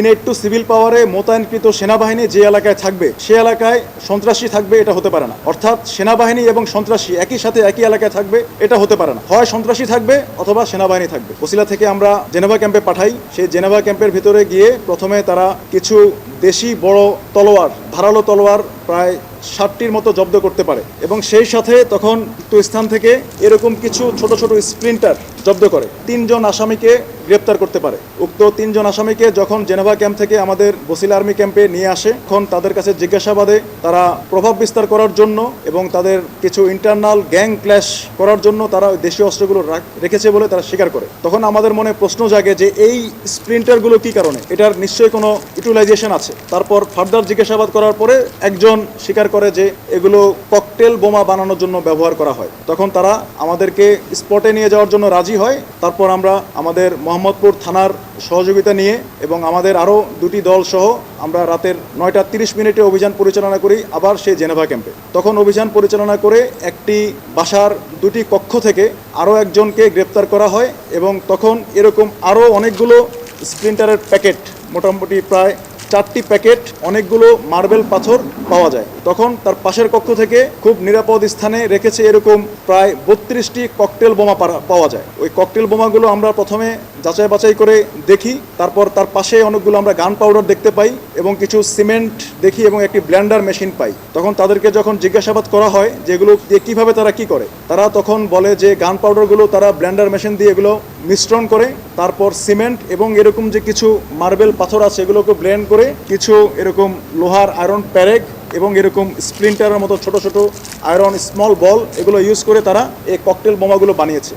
Innate two civil পাওয়ারে মোতায়েনকৃত সেনাবাহিনী যে এলাকায় থাকবে, সে এলাকায় সন্ত্রাসী থাকবে, এটা হতে পারে না। অর্থাৎ সেনাবাহিনী এবং সন্ত্রাসী একই সাথে একই এলাকায় থাকবে, এটা হতে পারে না। হয় সন্ত্রাসী থাকবে অথবা সেনাবাহিনী থাকবে। বসিলা থেকে আমরা জেনেভা ক্যাম্পে পাঠাই। সেই জেনেভা ক্যাম্পের ভিতরে গিয়ে প্রথমে তারা কিছু দেশি বড় তলোয়ার, ধারালো তলোয়ার প্রায় ষাটটির মতো জব্দ করতে পারে এবং সেই সাথে তখন স্থান থেকে এরকম কিছু ছোট ছোট স্প্রিন্টার জব্দ করে। তিনজন আসামিকে গ্রেপ্তার করতে পারে। উক্ত তিনজন আসামিকে যখন জেনেভা ক্যাম্প থেকে আমাদের বসিলা আর্মি ক্যাম্পে নিয়ে আসে তখন তাদের কাছে জিজ্ঞাসাবাদে তারা প্রভাব বিস্তার করার জন্য এবং তাদের কিছু ইন্টারনাল গ্যাং ক্ল্যাশ করার জন্য তারা দেশীয় অস্ত্রগুলো রেখেছে বলে তারা স্বীকার করে। তখন আমাদের মনে প্রশ্ন জাগে যে এই স্প্রিন্টারগুলো কি কারণে? এটার নিশ্চয়ই কোনো ইউটিলাইজেশন আছে। তারপর ফার্দার জিজ্ঞাসাবাদ করার পরে একজন স্বীকার করে যে এগুলো ককটেল বোমা বানানোর জন্য ব্যবহার করা হয়। তখন তারা আমাদেরকে স্পটে নিয়ে যাওয়ার জন্য রাজি হয়। তারপর আমরা আমাদের মোহাম্মদপুর থানার সহযোগিতা নিয়ে এবং আমাদের আরও দুটি দল সহ আমরা রাতের নয়টা তিরিশ মিনিটে অভিযান পরিচালনা করি, আবার সেই জেনেভা ক্যাম্পে। তখন অভিযান পরিচালনা করে একটি বাসার দুটি কক্ষ থেকে আরও একজনকে গ্রেপ্তার করা হয় এবং তখন এরকম আরও অনেকগুলো স্প্রিন্টারের প্যাকেট, মোটামুটি প্রায় চারটি প্যাকেট অনেকগুলো মার্বেল পাথর পাওয়া যায়। তখন তার পাশের কক্ষ থেকে খুব নিরাপদ স্থানে রেখেছে এরকম প্রায় বত্রিশটি ককটেল বোমা পাওয়া যায়। ওই ককটেল বোমাগুলো আমরা প্রথমে যাচাই বাছাই করে দেখি। তারপর তার পাশে অনেকগুলো আমরা গান পাউডার দেখতে পাই এবং কিছু সিমেন্ট দেখি এবং একটি ব্ল্যান্ডার মেশিন পাই। তখন তাদেরকে যখন জিজ্ঞাসাবাদ করা হয় যে এগুলো দিয়ে কীভাবে তারা কি করে, তারা তখন বলে যে গান পাউডারগুলো তারা ব্ল্যান্ডার মেশিন দিয়ে এগুলো মিশ্রণ করে, তারপর সিমেন্ট এবং এরকম যে কিছু মার্বেল পাথর আছে এগুলোকে ব্লেন্ড করে কিছু এরকম লোহার আয়রন প্যারেক এবং এরকম স্প্রিন্টারের মতো ছোট ছোট আয়রন স্মল বল এগুলো ইউজ করে তারা এই ককটেল বোমাগুলো বানিয়েছে।